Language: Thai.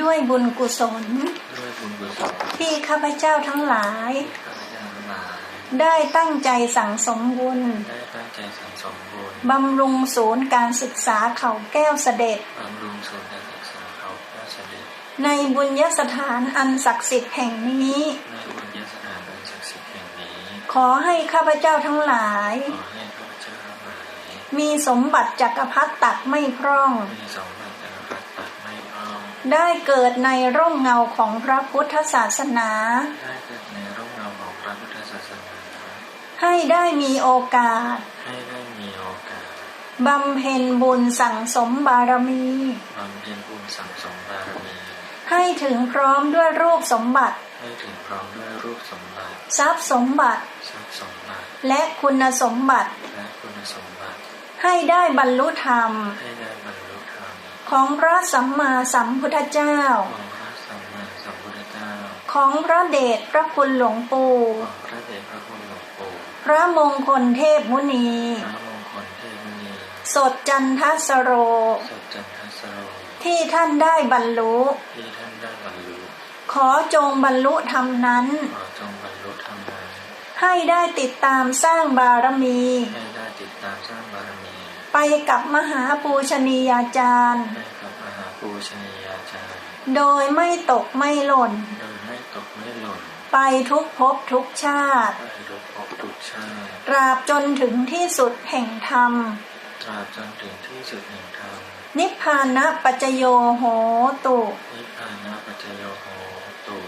ด้วยบุญกุศลด้วยบุญกุศลที่ข้าพเจ้าทั้งหลายที่ข้าพเจ้าทั้งหลาย ได้ตั้งใจสั่งสมบุญได้ตั้งใจสังสมบุญบำรุงศูนย์การศึกษาเขาแก้วเสด็จบำรุงส่วนการศึกษาเขาพระเสด็จ ในบุญยสถานอันศักดิ์สิทธิ์แห่งนี้ในบุญญสถานอันศักดิ์สิทธิ์แห่งนี้ขอให้ข้าพเจ้าทั้งหลายขอให้ข้าพเจ้าทั้งหลาย มีสมบัติจักรพรรดิตักไม่พร่องมี ได้เกิดในร่มเงาของพระพุทธศาสนา ได้เกิดในร่มเงาของพระพุทธศาสนา ให้ได้มีโอกาส ให้ได้มีโอกาสบำเพ็ญบุญสั่งสมบารมีบำเพ็ญบุญสังสมบารมี ให้ถึงพร้อมด้วยรูปสมบัติ ให้ถึงพร้อมด้วยรูปสมบัติ ทรัพย์สมบัติทรัพย์สมบัติ และคุณสมบัติ และคุณสมบัติ ให้ได้บรรลุธรรมให้ ของพระสัมมาสัมพุทธเจ้าของพระสัมมาสัมพุทธเจ้า ของพระเดชพระคุณหลวงปู่ของพระเดชพระคุณหลวงปู่พระมงคลเทพมุนีพระมงคลเทพมุนีสดจันทสโรสดจันทสโร ที่ท่านได้บรรลุที่ท่านได้บรรลุขอจงบรรลุธรรมนั้นขอจงบรรลุธรรมนั้น ให้ได้ติดตามสร้างบารมีให้ได้ ติดตามสร้างบารมีไปกับมหาปูชนียาจารย์ให้กับมหาปูชนียาจารย์ โดยไม่ตกไม่หล่น โดยไม่ตกไม่หล่น ไปทุกภพทุกชาติไปทุกภพทุกชาติตราบจนถึงที่สุดแห่งธรรมตราบจนถึงที่สุดแห่งธรรมนิพพานะปัจจโยโหตุนิพพานะปัจจโยโหตุ